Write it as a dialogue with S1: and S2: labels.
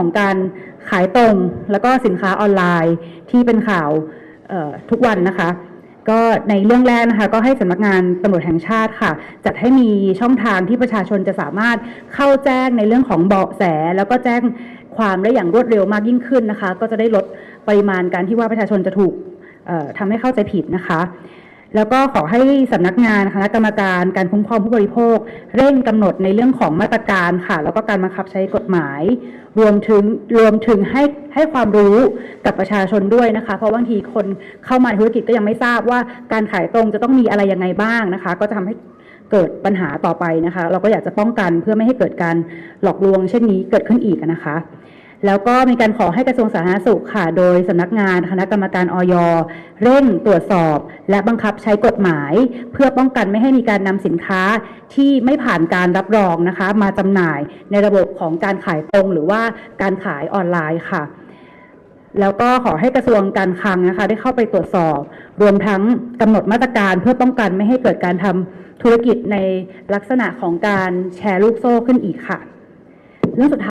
S1: ของการขายตรง แล้วก็สินค้าออนไลน์ที่เป็นข่าวทุกวันนะคะ ก็ในเรื่องแรกนะคะ ก็ให้สำนักงานตำรวจแห่งชาติค่ะ จัดให้มีช่องทางที่ประชาชนจะสามารถเข้าแจ้งในเรื่องของเบาะแส แล้วก็แจ้งความได้อย่างรวดเร็วมากยิ่งขึ้นนะคะ ก็จะได้ลดปริมาณการที่ว่าประชาชนจะถูกทำให้เข้าใจผิดนะคะ แล้วก็ขอให้สำนักงานคณะกรรมการการคุ้มครองผู้บริโภค เร่งกำหนดในเรื่องของมาตรการค่ะ แล้วก็การบังคับใช้กฎหมาย รวมถึงรวมถึงให้ให้ความรู้กับประชาชนด้วยนะคะ เพราะบางทีคนเข้ามาธุรกิจก็ยังไม่ทราบว่าการขายตรงจะต้องมีอะไรยังไงบ้างนะคะ ก็จะทำให้เกิดปัญหาต่อไปนะคะ เราก็อยากจะป้องกันเพื่อไม่ให้เกิดการหลอกลวงเช่นนี้เกิดขึ้นอีกนะคะ แล้วก็มีการขอให้กระทรวงสาธารณสุขค่ะ โดยสำนักงานคณะกรรมการออยเร่งตรวจสอบ และบังคับใช้กฎหมาย เพื่อป้องกันไม่ให้มีการนำสินค้าที่ไม่ผ่านการรับรองนะคะ มาจำหน่ายในระบบของการขายตรง หรือว่าการขายออนไลน์ค่ะ แล้วก็ขอให้กระทรวงการคลังนะคะ ได้เข้าไปตรวจสอบ รวมทั้งกำหนดมาตรการเพื่อป้องกันไม่ให้เกิดการทำธุรกิจในลักษณะของการแชร์ลูกโซ่ขึ้นอีกค่ะ เรื่องสุดท้าย